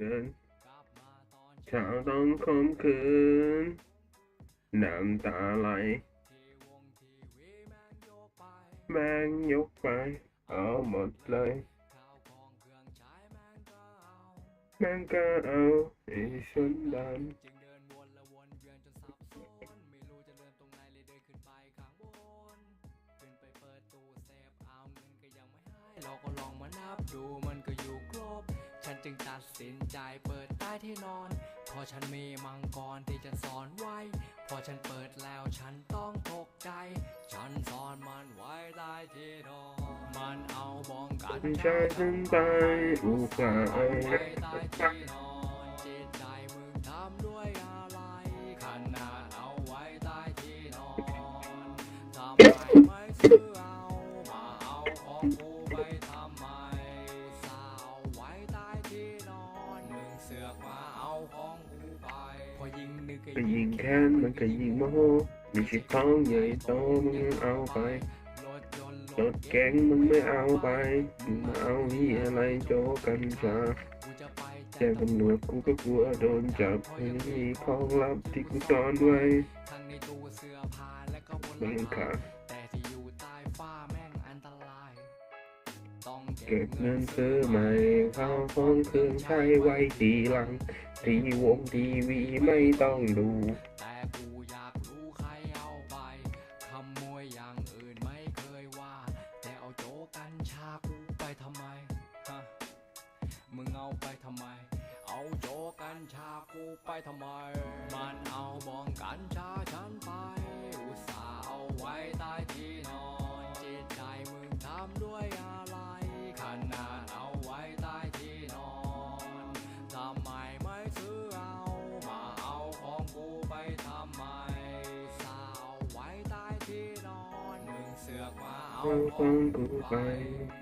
กินเช้าต้องคมคืนน้ำตาไหลแมงยกไป เอาหมดเลยแมงก็เอาไอ้ฉันดำจึงเดินวนและวนเวียนจนสับสนไม่รู้จะเราก็ลองมานับดูมันก็ ฉันจึงตัดสินใจเปิดใต้ที่นอน พอฉันมีมังกรที่จะสอนไว้ พอฉันเปิดแล้วฉันต้องตกใจ ฉันซ่อนมันไว้ใต้ที่นอน มันเอาบ้องกันใจฉันไปอุกาเอาไว้ใต้ที่นอนจิตใจมึงทำด้วยอะไรขนาดเอาไว้ใต้ที่นอนทำไมไม่ซื้อเอามาเอาของกูไปทำ กไปยิงแค้นมันก็ยิงโมโหมีชิดท้องใหญ่โตมึงยังเอาไปรถแก๊งมึงไม่เอาไปมึงมาเอาที่อะไรโจกันชากูจะไปแจ้งตำรวจกูก็กลัวโดนจับไม่มีของลับที่กูซ่อนไว้ทั้งในตู้เสื้อผ้าและก็บนหแม่ลังขาคาดแต่ที่อยู่ใต้ฟ้าแม่งอันตรายต้องเก็บเงินซื้อใหม่ข้าวของเครื่องใช้ไว้ทีหลัง ทีวงทีวีไม่ต้องดู แต่กูอยากรู้ใครเอาไปขโมยอย่างอื่นไม่เคยว่า แต่เอาโจกกัญชากูไปทำไมฮะมึงเอาไปทำไม เอาโจกกัญชากูไปทำไม มันเอาบองกัญชาฉันไป อุตส่าห์เอาไว้ใต้ที่นอนจิตใจมึงทำด้วย อกมา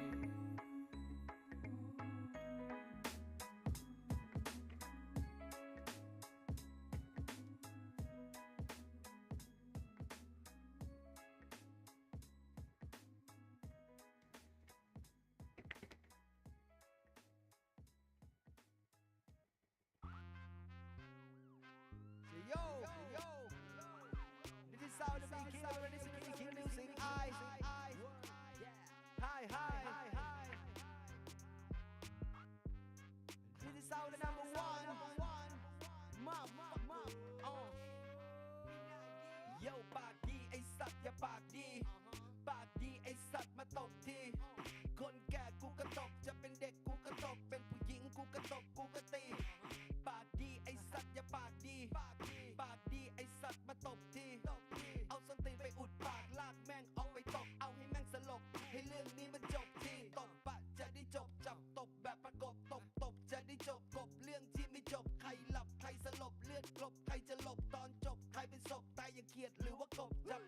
ขียดหรือว่ากบจับแม่งมาตบ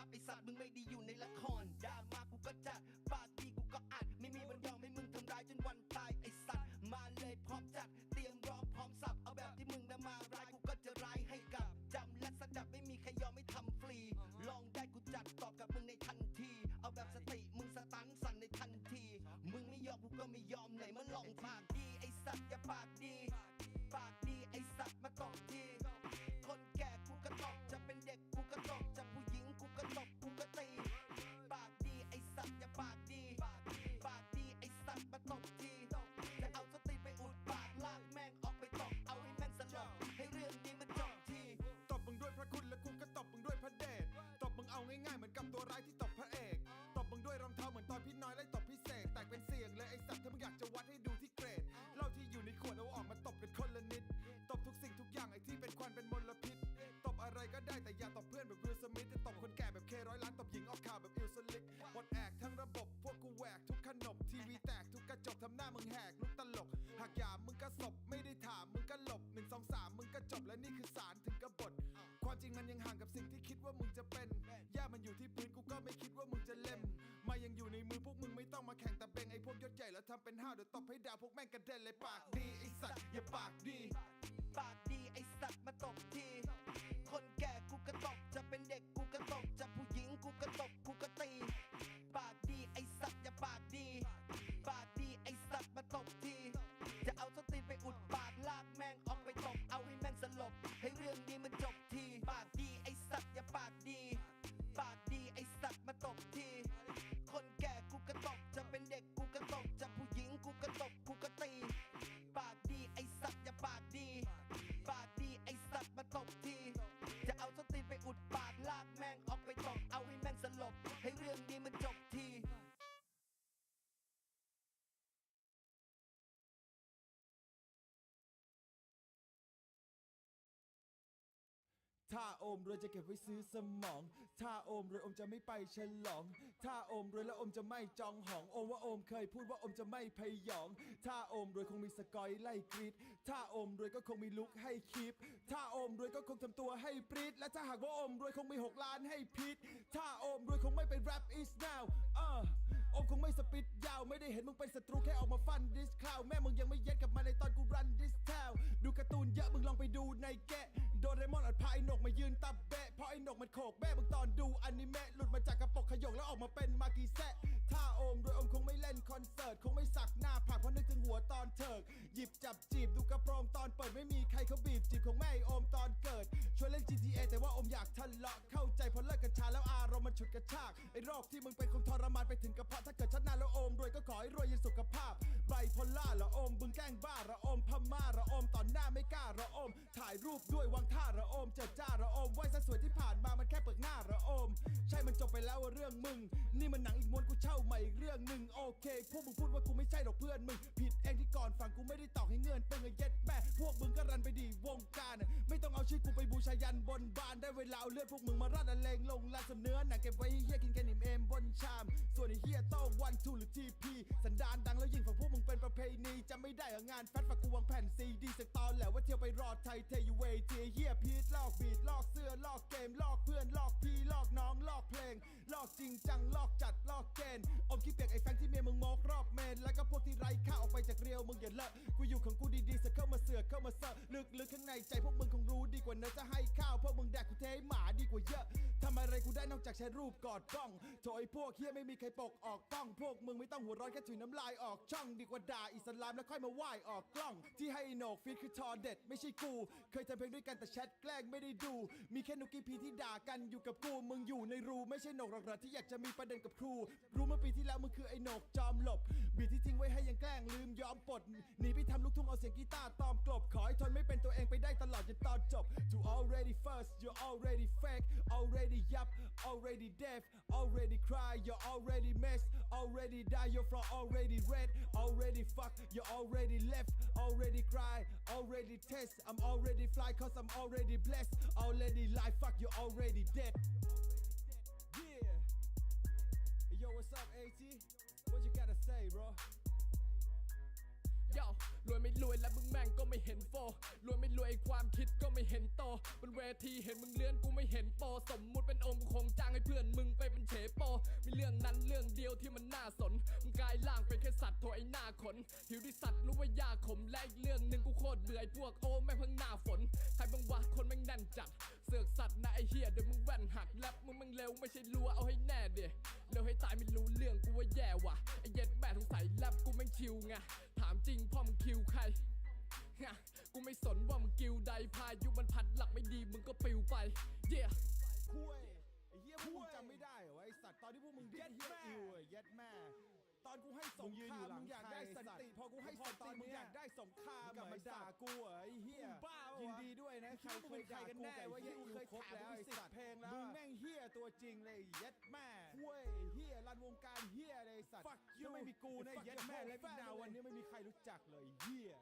ริงนะครับไอสัตว์มึงไม่ดีอยู่ในละครด่ามากูก็จัดปากดีกูก็อัด ไม่มีวันยอมให้มึงทำร้ายจนวันตายไอสัตว์มาเลยพร้อมจัด เตรียมร้องพร้อมสับเอาแบบที่มึงนะมาร้ายกูก็จะร้ายให้กลับจำและสดับไม่มีใครยอมไม่ทำฟรี ลองได้กูจัดตอบกับมึงในทันที เอาแบบสติมึงสตันสั่นในทันที มึงไม่ยอมกูก็ไม่ยอมไหนมาลองปากดีไอสัตว์อย่าปากดีีวีแตกทุกกระจกทำหน้ามึงแหกลุกตลก หากหยามมึงก็ศพไม่ได้ถามมึงก็หลบหนึ่งสองสามมึงก็จบและนี่คือสารถึงกบฏ ความจริงมันยังห่างกับสิ่งที่คิดว่ามึงจะเป็นย่ามันอยู่ที่พื้นกูก็ไม่คิดว่ามึงจะเล่มมายังอยู่ในมือพวกมึงไม่ต้องมาแข่งตะเบงไอ้พวกยศใหญ่แล้วทำเป็นห้าวเดี๋ยวตบให้ด่าพวกแม่งกระเด็นเลยปากดีไอ้สัตว์อย่าปากดีปากดีไอ้สัตว์มาตบที คนแก่กูก็ตบจะเป็นเด็ก ถ้าโอมรวยจะเก็บไว้ซื้อสมอง ถ้าโอมรวยโอมจะไม่ไปฉลอง ถ้าโอมรวยแล้วโอมจะไม่จองหองโอมว่าโอมเคยพูดว่าโอมจะไม่พยอง ถ้าโอมรวยคงมีสกอยไล่กรีดถ้าโอมรวยก็คงมีลุกให้คลิปถ้าโอมรวยก็คงทำตัวให้ปรีดและถ้าหากว่าโอมรวยคงมี6ล้านให้พิษถ้าโอมรวยคงไม่ไป rap is now เออโอมคงไม่สปิดยาวไม่ได้เห็นมึงเป็นศัตรูแค่ออกมาฟันดิสคลาวแม่มึงยังไม่เย็ดกับมันในตอนกูรันดิสแทวดูการ์ตูนเยอะมึงลองไปดูในแกะ โดเรมอนอัดพายนกมายืนตับแบะเพราะไอ้นกมันโขกแม่มึงตอนดูอนิเมะหลุดมาจากกระปกขยงแล้วออกมาเป็นมากีแซะถ้าโอมโดยโอมคงไม่เล่นคอนเสิร์ตคงไม่สักหน้าผากเพราะนึกถึงหัวตอนเถิกหยิบจับจีบดูกระโปรงตอนเปิดไม่มีใครเขาบีบจีบของแม่ไอ้โอมตอนเกิดชวนเล่น GTA แต่ว่าโอมอยากทะเลาะเข้า พอเลิกกัญชาแล้วอารมณ์มันฉุดกระชากไอ้โรคที่มึงเป็นคงทรมานไปถึงกระเพาะถ้าเกิดชาติหน้าแล้วโอมรวยก็ขอให้รวยยันสุขภาพไบโพล่าละโอมบึงแกล้งบ้าระโอมพม่าระโอมตอนหน้าไม่กล้าระโอม ถ่ายรูปด้วยวางท่าระโอมเจิดจ้าระโอมไว้ซะสวยที่ผ่านมามันแค่เปิดหน้าระโอม ใช่มันจบไปแล้วเรื่องมึง นี่มันหนังอีกม้วนกูเช่าใหม่อีกเรื่องหนึ่งโอเค พวกมึงพูดว่ากูไม่ใช่หรอกเพื่อนมึง ผิดเองที่ก่อนฟังกูไม่ได้ตอกให้เงื่อนเป็นไงเย็ดแม่พวกมึงก็รันไปดีวงการ ไม่ต้องเอาชื่อกูไปบูชายันบนบานได้เวลาเอาเลือดพวกมึงมาราดละเลงลงลานสำเนื้อหนังเก็บไว้ให้เฮียกินกันอิ่มเอมบนชาม ส่วนไอ้เฮียโต้วันทูหรือทีพีสันดานดังแล้วยิ่งฝั่งพวกมึงเป็นประเพณีจะไม่ได้เหรองานแฟตฝากกูวางแผ่นซีดีสักตอนแหละว่าเที่ยวไปรอไทยเทยูเวทีเฮียพีทลอกบีดลอกเสื้อลอกเกมลอกเพื่อนลอกพี่ลอกน้องลอกเพลง ลอกจริงจังลอกจัดลอกเกณฑ์อมคิดเปียกไอ้แฟงที่เมียมึงโมกรอบเมนแล้วก็พวกที่ไร้ค่าออกไปจากเรียวมึงอย่าเลอะกูอยู่ของกูดีๆสักเข้ามาเสือกเข้ามาเซอะลึกๆข้างในใจพวกมึงคงรู้ดีกว่าเนื้อจะให้ข้าวพวกมึงแดกกูเทหมาดีกว่าเยอะทำอะไรกูได้นอกจากใช้รูปกอดกล้องโถไอ้พวกเฮียไม่มีใครปกออกกล้อง พวกมึงไม่ต้องหัวร้อนแค่ถุยน้ำลายออกช่องดีกว่าด่าอิสลามแล้วค่อยมาไหว้ออกกล้อง ที่ให้ไอ้โหนกฟีดคือทอเด็ด ไม่ใช่กู เคยทำเพลงด้วยกันแต่แชทแกล้งไม่ได้ดู มีแค่นุกกี้พีที่ด่ากันอยู่กับกูมึงอยู่ในรูไม่ใช่โหนกหรอกเหรอที่อยากจะมีประเด็นกับครู รู้เมื่อปีที่แล้วมึงคือไอ้โหนกจอมหลบบีทที่ทิ้งไว้ให้ยังแกล้งลืมยอมปลดหนีไปทำลูกทุ่งเอาเสียงกีตาร์ตอมกลบขอให้ทนไม่เป็นตัวเองไปได้ตลอดจนตอนจบ to already first you're already fake already yup already deaf already cry you're already mess already die you're from already red already fuck you're already left already cry already test I'm already fly cause I'm already blessed already lie fuck you're already dead. Yeah. Yo what's up AT what you gotta say bro ย่อรวยไม่รวยและมึงแม่งก็ไม่เห็นโฟรวยไม่รวยไอความคิดก็ไม่เห็นโตบนเวทีเห็นมึงเลื่อนกูไม่เห็นโป สมมุติเป็นองค์กูคงจ้างให้เพื่อนมึงไปเป็นเฉโป มีเรื่องนั้นเรื่องเดียวที่มันน่าสน มึงกลายร่างเป็นแค่สัตว์โถไอหน้าขน หิวที่สัตว์รู้ว่ายาขมและอีกเรื่องหนึ่งกูโคตรเบื่อไอพวกโอ้แม่งเพิ่งหน้าฝน ใครบ้างวะคนแม่งแน่นจัด เสือกสัตว์นะไอเฮียเดี๋ยวมึงแว่นหักแลบมึงแม่งเร็วไม่ใช่รัวเอาให้แน่เดเร็วให้ตายไม่รู้เรื่องกูว่าแย่ว่ะไอเย็ดแม่สงสัยแลบกูแม่งชิวไงถามจริงพ่อมึงคิวใครฮะกูไม่สนว่ามึงกิวใดพายุมันพัดหลักไม่ดีมึงก็ปิวไป เย่คุยไอ้เหี้ยพวกมึงจำไม่ได้เหรอวะไอ้สัตว์ตอนที่พวกมึงดิ้นเหี้ยอิวอะเย็ดแม่ตอนกูให้สงครามมึงอยากได้สันติ พอกูให้สันติมึงอยากได้สงครามกลับมาด่ากูเหรอไอ้เหี้ย ยินดีด้วยนะใครเคยด่ากูกับไอ้เหี้ยเคยครบแล้วไอ้สัตว์เพลงแล้วมึงแม่งเหี้ยตัวจริงเลยเย็ดแม่คุยเหี้ยรันวงการเหี้ยเลยไอ้สัตว์ถ้าไม่มีกูนะเย็ดแม่และพี่ดาววันนี้ไม่มีใครรู้จักเลยเหี้ย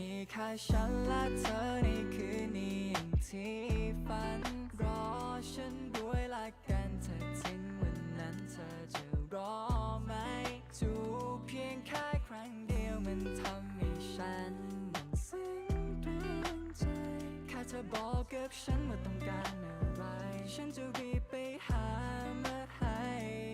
มีแค่ฉันและเธอในคืนนี้อย่างที่ฝัน รอฉันด้วยละกันเธอถึงวันนั้นเธอจะรอไหมจูบเพียงแค่ครั้งเดียวมันทำให้ฉันมันซึ้งตรึงใจแค่เธอบอกกับฉันว่าต้องการอะไร ฉันจะรีบไปหามาให้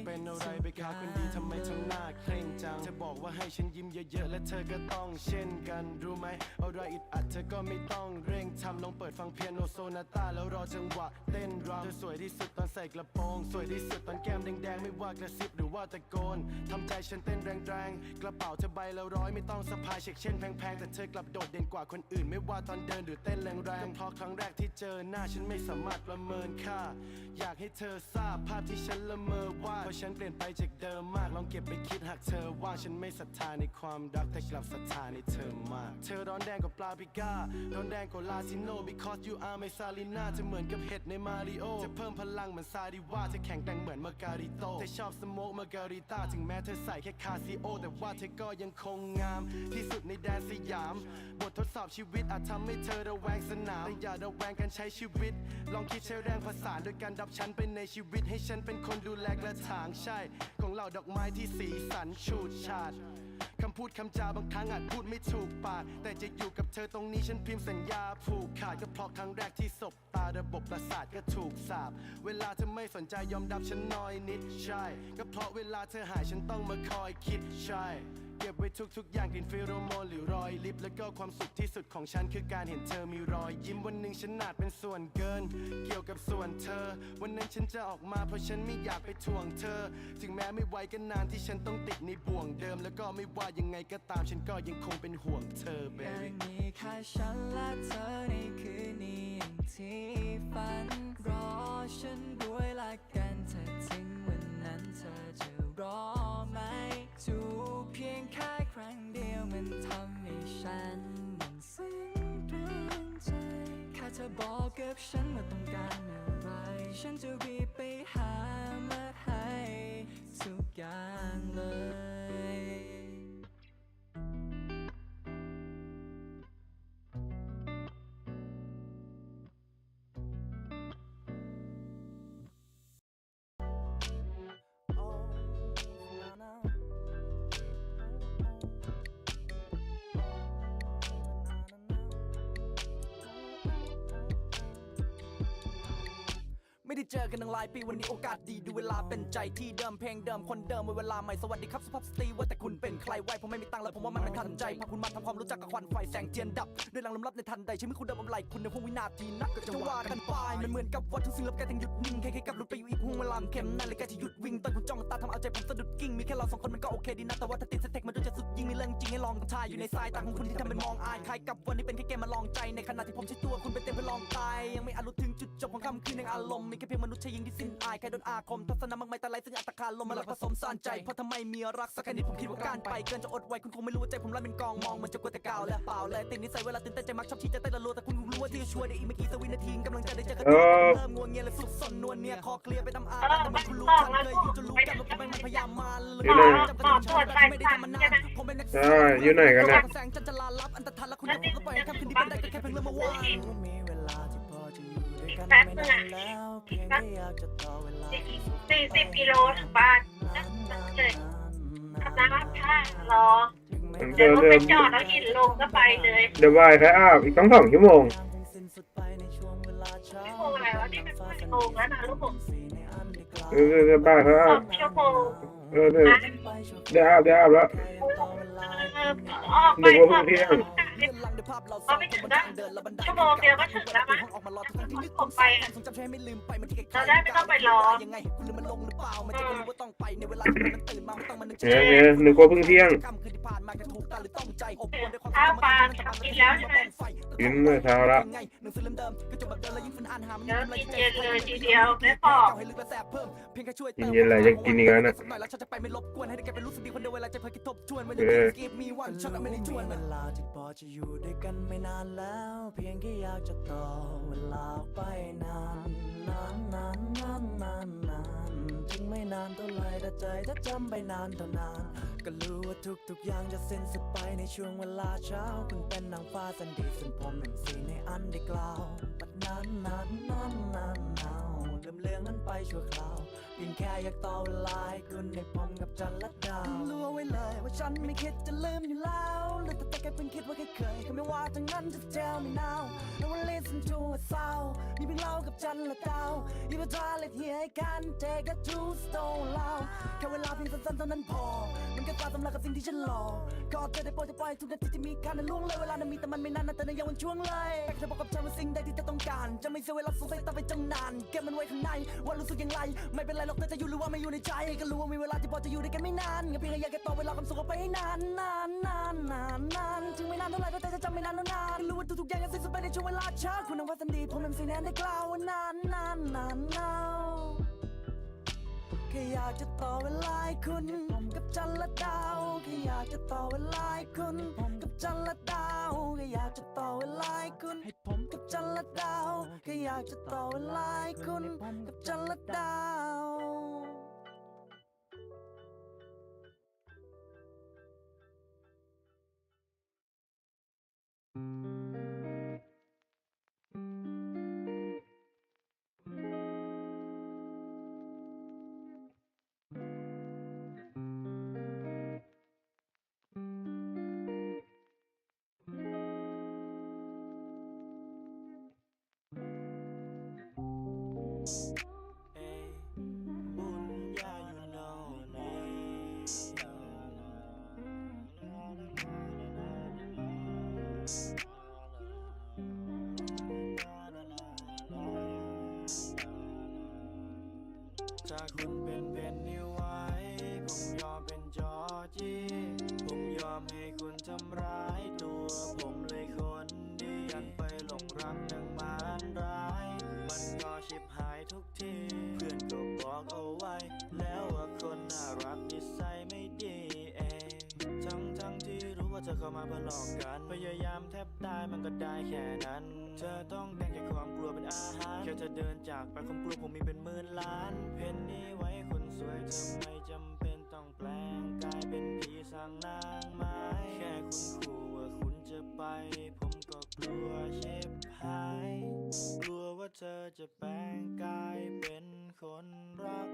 เป็นอะไรไปคะคนดีทำไมทำหน้าเคร่ง จังจะบอกว่าให้ฉันยิ้มเยอะๆ และเธอก็ต้องเช่นกัน รู้ไหมอะไรอิดอัดเธอก็ไม่ต้องเร่งทำลองเปิดฟังเปียโนโซนาตาแล้วรอจังหวะเต้นรำเธอสวยที่สุดตอนใส่กระโปรงสวยที่สุดตอนแก้มแดงๆ ไม่ว่ากระซิบหรือว่าตะโกนทำใจฉันเต้นแรงๆ กระเป๋าเธอใบละร้อยไม่ต้องสะพายเช็คเช่นแพงๆ แต่เธอกลับโดดเด่นกว่าคนอื่น ไม่ว่าตอนเดินหรือเต้นแรงๆก็เพราะครั้งแรกที่เจอหน้าฉันไม่สามารถประเมินค่า อยากให้เธอทราบภาพที่ฉันละเมอวาดเพราะฉันเปลี่ยนไปจากเดิมมากลองเก็บไปคิดหากเธอว่าฉันไม่ศรัทธาในความรักแต่กลับศรัทธาในเธอมาก เธอร้อนแดงกว่าปลาปิก้าร้อนแดงกว่าลาซิโน because you are my Salina เธอเหมือนกับเห็ดในมาริโอจะเพิ่มพลังเหมือนซาดิว่าเธอแข็งแกร่งเหมือนมาการิโตเธอชอบสโมกมาการิต้าถึงแม้เธอใส่แค่คาซิโอ แต่ว่าเธอก็ยังคงงาม ที่สุดในแดนสยาม บททดสอบชีวิตอาจทำให้เธอระแวงสนามแต่อย่าระแวงการใช้ชีวิต ลองคิดใช้แรงผสานโดยการดับฉันไปในชีวิตให้ฉันเป็นคนดูแลกระถางใช่ ของเหล่าดอกไม้ที่สีสันฉูดชาดคำพูดคำจาบางครั้งอาจพูดไม่ถูกปากแต่จะอยู่กับเธอตรงนี้ฉันพิมพ์สัญญาผูกขาดก็เพราะครั้งแรกที่สบตาระบบประสาทก็ถูกสาบ เวลาเธอไม่สนใจยอมรับฉันน้อยนิดใช่ ก็เพราะเวลาเธอหายฉันต้องมาคอยคิดใช่ เก็บไว้ทุกๆ อย่างกลิ่นฟิโรโมนหรือรอยลิปแล้วก็ความสุขที่สุดของฉันคือการเห็นเธอมีรอยยิ้มวันหนึ่งฉันอาจเป็นส่วนเกิน เกี่ยวกับส่วนเธอ วันนั้นฉันจะออกมาเพราะฉันไม่อยากไปทวงเธอ ถึงแม้ไม่ไหวกันนานที่ฉันต้องติดในบ่วงเดิม แล้วก็ไม่ว่ายังไงก็ตามฉันก็ยังคงเป็นห่วงเธอยั baby งมีแค่ฉันและเธอในคืนนี้อย่างที่ฝันรอฉันด้วยละกันเธอถึงวันนั้นเธอจะรอไหม ถูกเพียงแค่ครั้งเดียวมันทำให้ฉันมันซึ้งตรึงใจแค่เธอบอกกับฉันว่าต้องการอะไรฉันจะ ไม่ได้เจอกันตั้งหลายปีวันนี้โอกาสดีดูเวลาเป็นใจที่เดิมเพลงเดิมคนเดิมเวลาใหม่สวัสดีครับสุภาพสตรีว่าแต่คุณเป็นใครไหวผมไม่มีตังค์เลยผมว่ามันไม่ทันใจพาคุณมาทำความรู้จักกับควันไฟแสงเทียนดับด้วยลังลมรับในทันใดใช่ไหมคุณเดิมอะไรคุณในพวกวินาทีนักก็จะว่ากันไปมันเหมือนกับว่าทุกสิ่งรอบกายต้องหยุดนิ่งแค่แค่กับหลุดไปอยู่อีกห่วงเวลาเข็มนาฬิกาจะหยุดวิ่งตอนคุณจ้องตาทำเอาใจผมสะดุดกิ้งมีแค่เราสองคนมันก็โอเคดีนะแต่ว่าถ้าติดสเต็กมันดูจะสุดยิ่งมีเรื่องจริงให้ลองทายอยู่ในสายตาของคุณที่ทำเป็นมองอายคล้ายกับวันนี้เป็นแค่เกมมาลองใจในขณะที่ผมใช้ตัวคุณเป็นเต็มเพื่อลองตายยังไม่อารู้ จุดจบของคำคืนในอารมณ์มีแค่เพียงมนุษย์ชายหญิงที่สิ้นอายแค่โดนอาคมทัศนะมากมายแต่ไรซึ่งอัตคารลมมาหลักผสมสานใจเพราะทำไมมีรักสักแค่นิดผมคิดว่าการไปเกินจะอดไว้คุณคงไม่รู้ว่าใจผมรันเป็นกองมองมันจะกลัวแต่กาวและเปล่าและติดนิสัยเวลาตื่นเต้นใจมักชอบชี้จะเต้นละรัวแต่คุณคงรู้ว่าที่จะช่วยได้อีกไม่กี่สวินาทีกำลังจะได้เจอกันเออเริ่มงัวเงียและสุดสนนวลเนี่ยคอเคลียร์ไปตามอาแต่มันคุณรู้ทันเลยอยู่จนรู้กันว่าผมมันพยายามมาเลยอยู่ไหนจำเป็นต้องใช้ไม่ได้ทำมานานผมเป็นนักใช่อยู่ไหนกันน่ะแสงจันทราลับอันตรธานและคุณยังก็ปล่อยให้ค่ำคืนนี้เป็นได้ก็แค่เพียงเรื่องเมื่อวานมีเว ลาที่พอจะอยู่ด้วยกันแป๊บไม่นึงนาอะนแล้วเพียงแค่อยากจะต่อเวลาสี่สิบกิโลถึงบ้านนั่นเลยอาบน้ำอาบท่ารอมันเดี๋ยวรถเดิไปมจอดแล้วหินลงก็ไปเลยเดี๋ยวบ่ายแค่อาบอีกต้องสองชั่วโมงสิ้นสุดไปในช่วงเวลาเช้าชั่วโมงอะไรวะนี่เป็นชั่วโมงแล้วนะลูกผมสีในอันได้กล่าวเออเดี๋ยวบ่ายแค่สอาอบงชั่วโมงเออเดี๋ยวนะเดี๋ยวอาบเดี๋ยวอาบแล้วเออออกไปนึกว่าก่อน เพิ่งเที่ยงเลื่อนหลังด้วยภาพเราเอาไปถึงนะเดินแล้วบันไดชั่วโมงเดียวก็ถึงแล้วมั้งออกมารอทุกครั้งที่นึกผมไปอะความทรงจำช่วยให้ไม่ลืมไปมันที่ใกล้เราได้ไม่ต้องไปรอยังไงคุณลืมมันลงหรือเปล่ามันจะรู้ว่าต้องไปในเวลาที่มันตื่นมามันต้องมานึกเนี่ยเนี่ยนึกว่าเพิ่งเที่ยงกรรมคือที่ผ่านมาจะถูกตาหรือต้องใจอบอวลด้วยความข้าวปลากินแล้วใช่ไหมกินเมื่อเช้าละยังไงหนังสือเล่มเดิมก็จะแบบเดินแล้วยิ่งฝืนอ่านหามันเดี๋ยวำไรกินเย็นเลยทีเดียวไม่พอให้ลึกและแสบเพิ่มเพียงแค่ช่วยกินเย็นอะไรจะกินอีกแล้วนะสัหน่อยแล้วฉันจะไปไม่รบกวนให้ได้แกเป็นรู้สึกดีคนเดียวเวลาใจเพิ่งคิดทบทวนวันเอออจะอยู่ด้วยกันไม่นานแล้ว เพียงแค่อยากจะต่อเวลาไปนานนานนานนานนานนานถึงไม่นานเท่าไรแต่ใจถ้าจำไปนานเท่านาน ก็รู้ว่าทุกๆอย่างจะสิ้นสุดไปในช่วงเวลาเช้า คุณเป็นนางฟ้าสันดีส่วนผมเป็นสีในอันได้กล่าวบัดนานนานนานนานนาวลืมเลืองนั้นไปชั่วคราว ยงแค่อยากต่อเวลาให้คุณในผมกับจันและดาวรู้เอาไว้เลยว่าฉันไม่คิดจะลืมอยู่แล้วหรือแต่แต่แค่เพิ่งคิดว่าแค่เคยก็ไม่ว่าทั้งนั้นจะ tell me now no one listen to a sound มีเพียงเรากับจันและดาว You will try it here I can take that two stone แล้วแค่เวลาเพียงสั้นๆเท่านั้นพอ มันก็ตาสำลักกับสิ่งที่ฉันรอก็เธอได้โปรดจะปล่อยทุกนาทีที่มีค่านั้นล่วงเลยเวลานั้นมีแต่มันไม่นานนะแต่ในยังวันช่วงเลยแต่เธอบอกกับฉันว่าสิ่งใดที่เธอต้องการ จะไม่เสียเวลาสงสัยต่อไปจังนานเก็บมันไว้ข้างในว่ารู้สึกอย่างไรไม่เป็นไรหรอกแต่จะอยู่หรือว่าไม่อยู่ในใจ ก็รู้ว่ามีเวลาที่พอจะอยู่ด้วยกันไม่นานก็เพียงแค่อยากจะต่อเวลาความสุขออกไปให้นานนานนานนานนานถึงไม่นานเท่าไหร่ก็แต่จะจำไม่นานแล้วนานรู้ว่าทุกๆอย่างจะสิ้นสุดไปในช่วงเวลาช้าคุณนำว่าสันดีผมเอ็มซีแนนได้กล่าวว่านานนานนานนาน ค่อยากจะต่อเวลาคุณกับจันและดาวแค่อยากจะต่อเวลาคุณกับจันและดาวแค่อยากจะต่อเวลาคุณให้ผมกับจันและดาวแค่อยากจะต่อเวลาคุณกับจันและดาว เข้ามาเพื่อหลอกกัน พยายามแทบตายมันก็ได้แค่นั้น เธอต้องแต่งแค่ความกลัวเป็นอาหาร แค่เธอเดินจากไปความกลัวผมมีเป็นหมื่นล้าน เพนนี่ไว้คนสวยทำไมจำเป็นต้องแปลงกายเป็นผีสร้างนางไม้แค่คุณขู่ว่าคุณจะไป ผมก็กลัวเชิบหาย กลัวว่าเธอจะแปลงกายเป็นคนรัก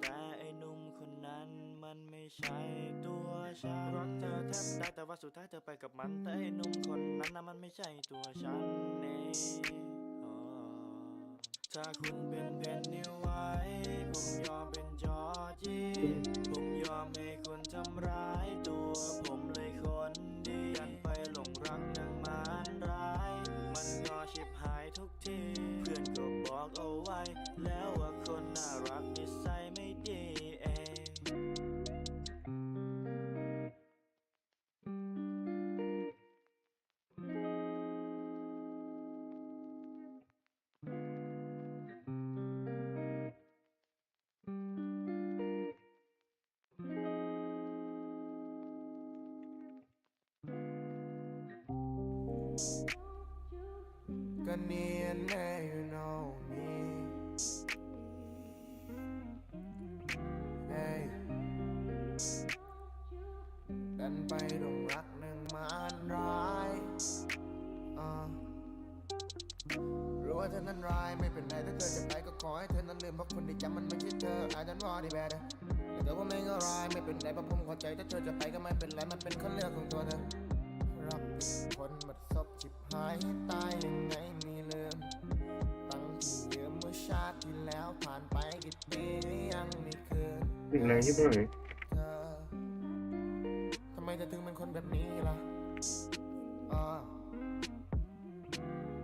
แต่ไอ้หนุ่ม นั้นมันไม่ใช่ตัวฉันรักเธอแทบได้แต่ว่าสุดท้ายเธอไปกับมัน แต่ไอ้หนุ่มคนนั้นนะมันไม่ใช่ตัวฉันเองถ้าคุณเป็นเพนนิวไว้ ผมยอมเป็นจอจีผมยอมให้คุณทำร้ายตัวผม ก็เนียนแน่ you know me hey ดันไปหลงรักหนึ่งมารร้ายอ่ารู้ว่าเธอนั้นร้ายไม่เป็นไรถ้าเธอจะไปก็ขอให้เธอนั้นลืมเพราะคนที่จำมันไม่ใช่เธอ I don't want it better แต่เธอว่าไม่ก็ร้ายไม่เป็นไรเพราะผมเข้าใจถ้าเธอจะไปก็ไม่เป็นไรมันเป็นข้อเลือกของตัวเธอรักคน จิบหายให้ตายยังไงไมีลืมตั้งที่ยืมเมื่อชาติที่แล้วผ่านไปกี่ปียังไม่คืนอีกแรงที่เท่าไหร่เธอทำไมเธอถึงเป็นคนแบบนี้ล่ะอ่า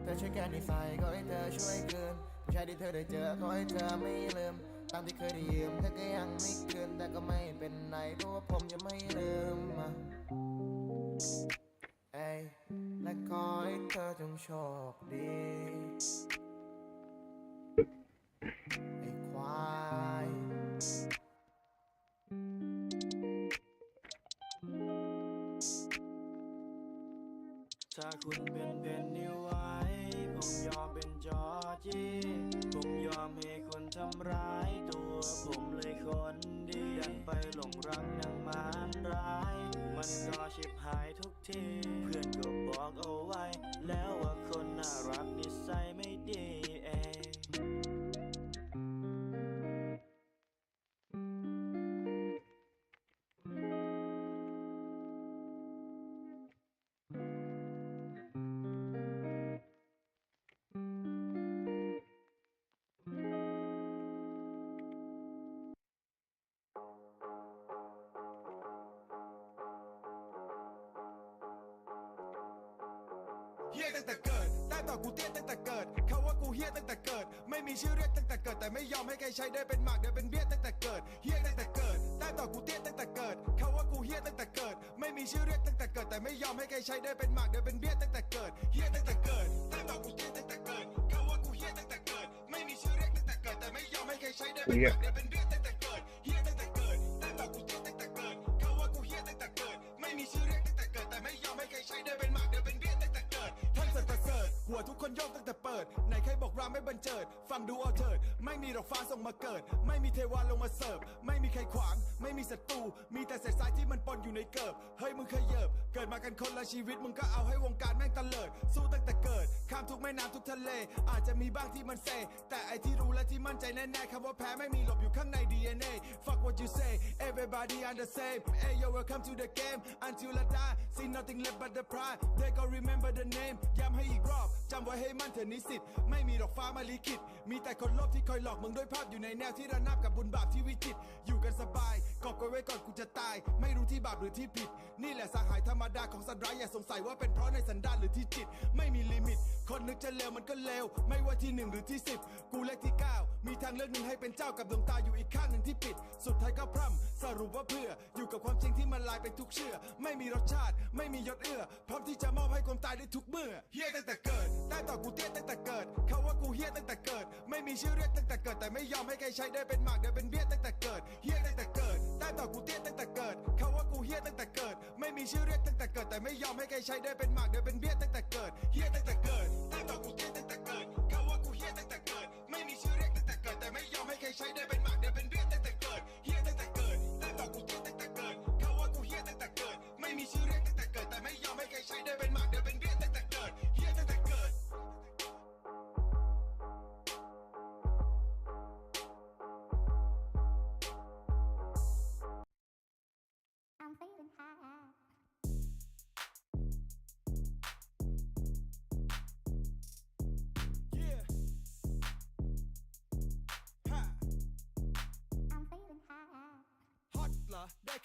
เธอช่วยแก้นิสัยก็ให้เธอช่วยคืนผู้ชายที่เธอได้เจอขอให้เธอไม่ลืมตามที่เคยได้ยืมเธอก็ยังไม่คืนแต่ก็ไม่เป็นไรเพราะว่าผมจะไม่ลืมอะเอ้ย และขอให้เธอจงโชคดีไอ้ควายถ้าคุณเป็นเพนนิวไว้ผมยอมเป็นจอจีผมยอมให้คุณทำร้ายตัวผมเลยคนดีดันไปหลงรักนางมารร้าย มันก็ชิบหายทุกทีเพื่อนก็ นน่ารักนิสัยไม่ดีเองเฮียตั้งแต่เกิด ใต้ต่อกูเตี้ยตั้งแต่เกิดเขาว่ากูเฮี้ยตั้งแต่เกิด ไม่มีชื่อเรียกตั้งแต่เกิด แต่ไม่ยอมให้ใครใช้ได้เป็นหมากเดินเป็นเบี้ยตั้งแต่เกิดเฮี้ยตั้งแต่เกิดใต้ต่อกูเตี้ยตั้งแต่เกิดเขาว่ากูเฮี้ยตั้งแต่เกิด ไม่มีชื่อเรียกตั้งแต่เกิด แต่ไม่ยอมให้ใครใช้ได้เป็นหมากเดินเป็นเบี้ยตั้งแต่เกิดเฮี้ยตั้งแต่เกิดใต้ต่อกูเตี้ยตั้งแต่เกิดเขาว่ากูเฮี้ยตั้งแต่เกิด ไม่มีชื่อเรียกตั้งแต่เกิดแต่ไม่ยอมให้ใครใช้ได้เป็นหมากเดินเป็นเบี้ยตั้งแต่ หัวทุกคนโยกตั้งแต่เปิดไหนใครบอกรามไม่บันเจิด ฟังดูเอาเถิด ไม่มีดอกฟ้าส่งมาเกิด ไม่มีเทวาลงมาเสิร์ฟ ไม่มีใครขวาง ไม่มีศัตรู มีแต่เศษทรายที่มันปนอยู่ในเกิบ เฮ้ยมึงเคยเยิบ เกิดมากันคนละชีวิตมึงก็เอาให้วงการแม่งตะเลิด สู้ตั้งแต่เกิด ข้ามทุกแม่น้ำทุกทะเล อาจจะมีบ้างที่มันเซ แต่ไอที่รู้และที่มั่นใจแน่ๆคำว่าแพ้ไม่มีหลบอยู่ข้างใน DNA Fuck what you say everybody on the same Hey yo welcome to the game until I die see nothing left but the pride they go remember the name ย้ำให้อีกรอบจำไว้ให้มั่นเถอะนิสิตไม่มีดอกฟ้ามาลิขิตมีแต่คนโลภที่คอยหลอกมึงด้วยภาพอยู่ในแนวที่ระนาบกับบุญบาปที่วิจิต อยู่กันสบาย กอบกวยไว้ก่อนกูจะตาย ไม่รู้ที่บาปหรือที่ผิด นี่แหละสหายธรรมดาของสัตว์ร้ายอย่าสงสัยว่าเป็นเพราะในสันดานหรือที่จิต ไม่มีลิมิต คนนึกจะเลวมันก็เลวไม่ว่าที่หนึ่งหรือที่สิบกูเลขที่เก้ามีทางเลือกหนึ่งให้เป็นเจ้ากับดวงตาอยู่อีกข้างหนึ่งที่ปิด สุดท้ายก็พร่ำสรุปว่าเพื่ออยู่กับความจริงที่มันลายไปทุกเชื่อ ไม่มีรสชาติ ไม่มียศเอื้อพร้อมที่จะมอบให้ความตายได้ทุกเมื่อเฮียตั้งแต่เกิดใต้ต่อกูเตี้ยตั้งแต่เกิด เขาว่ากูเฮี้ยตั้งแต่เกิด ไม่มีชื่อเรียกตั้งแต่เกิด แต่ไม่ยอมให้ใครใช้ได้เป็นหมากเดินเป็นเบี้ยตั้งแต่เกิดเฮี้ยตั้งแต่เกิดใต้ต่อกูเตี้ยตั้งแต่เกิด เขาว่ากูเฮี้ยตั้งแต่เกิด ไม่มีชื่อเรียกตั้งแต่เกิด แต่ไม่ยอมให้ใครใช้ได้เป็นหมากเดินเป็นเบี้ยตั้งแต่เกิดเฮียตั้งแต่เกิดใต้ต่อกูเตี้ยตั้งแต่เกิดเขาว่ากูเฮียตั้งแต่เกิดไม่มีชื่อเรียกตั้งแต่เกิดแต่ไม่ยอมให้ใครใช้ได้เป็นหมากเดินเป็นเบี้ยตั้งแต่เกิดเฮียตั้งแต่เกิดใต้ต่อกูเตี้ยตั้งแต่เกิด เขาว่ากูเฮี้ยตั้งแต่เกิด ไม่มีชื่อเรียกตั้งแต่เกิด แต่ไม่ยอมให้ใครใช้ได้เป็นหมากเดินเป็นเบี้ย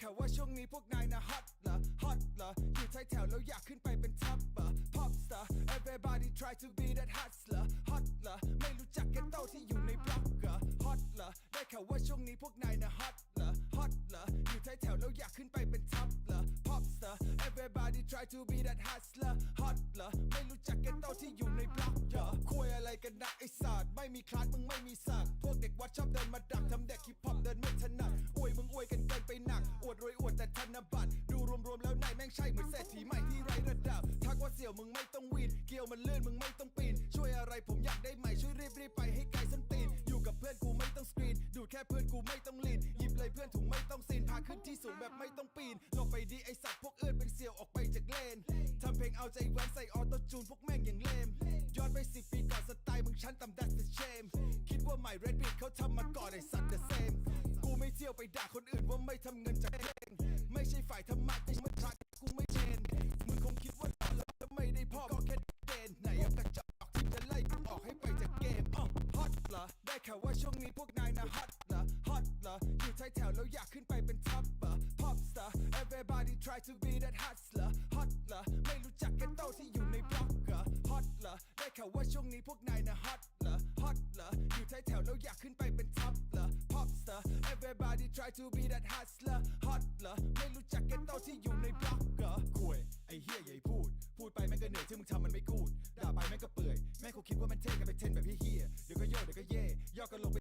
ข่าวว่าช่วงนี้พวกนายนะฮอตเหรอฮอตเหรออยู่ท้ายแถวแล้วอยากขึ้นไปเป็นท็อปเหรอ pop star everybody try to be that hustler ฮอตเหรอไม่รู้จักแกันโตที่อยู่ในบล็อกเหรอฮอตเหรอได้ข่าวว่าช่วงนี้พวกนายนะฮอตเหรอฮอตเหรออยู่ท้ายแถวแล้วอยากขึ้นไปเป็นท็อปเหรอ pop star everybody try to be that hustler ฮอตเหรอไม่รู้จักแกันโตที่อยู่ในบล็อกเหรอคุยอะไรกันนะไอ้ศาสตร์ไม่มีคลาสมึงไม่มีสักพวกเด็กวัดชอบเดินมาดักทำเด็กฮิปฮอปเดินไม่ถนัด กี่ยวมึงไม่ต้องวีนเกี่ยวมันลื่นมึงไม่ต้องปีน ช่วยอะไรผมอยากได้ใหม่ช่วยรีบรีบไปให้ไกลส้นตีน อยู่กับเพื่อนกูไม่ต้องสกรีน ดูดแค่เพื่อนกูไม่ต้องลีนหยิบเลยเพื่อนถุงไม่ต้องซีนพาขึ้นที่สูงแบบไม่ต้องปีนลงไปดีไอสัตว์พวกเอื้อนเป็นเสี่ยวออกไปจากเลนทำเพลงเอาใจแหวนใส่ออโต้จูนพวกแม่งอย่างเลมย้อนไปสิปีก่อนสไตล์มึงชั้นต่ำ that's the shame คิดว่าใหม่ Red Beat เขาทำมาก่อนไอสัตว์ the same กูไม่เที่ยวไปด่าคนอื่นว่าไม่ทำเงินจากเพลงไม่ใช่ฝ่ายธรรมะไม่ใช่มันรัก ข่าวว่าช่วงนี้พวกนายนะฮอตเหรอฮอตเหรออยู่ท้ายแถวแล้วอยากขึ้นไปเป็นท็อปเหรอ pop star everybody try to be that hustler ฮอตเหรอไม่รู้จักแกันโตที่อยู่ในบล็อกเหรอฮอตเหรอได้ข่าวว่าช่วงนี้พวกนายนะฮอตเหรอฮอตเหรออยู่ท้ายแถวแล้วอยากขึ้นไปเป็นท็อปเหรอ pop star everybody try to be that hustler ฮอตเหรอไม่รู้จักแกันโตที่อยู่ในบล็อก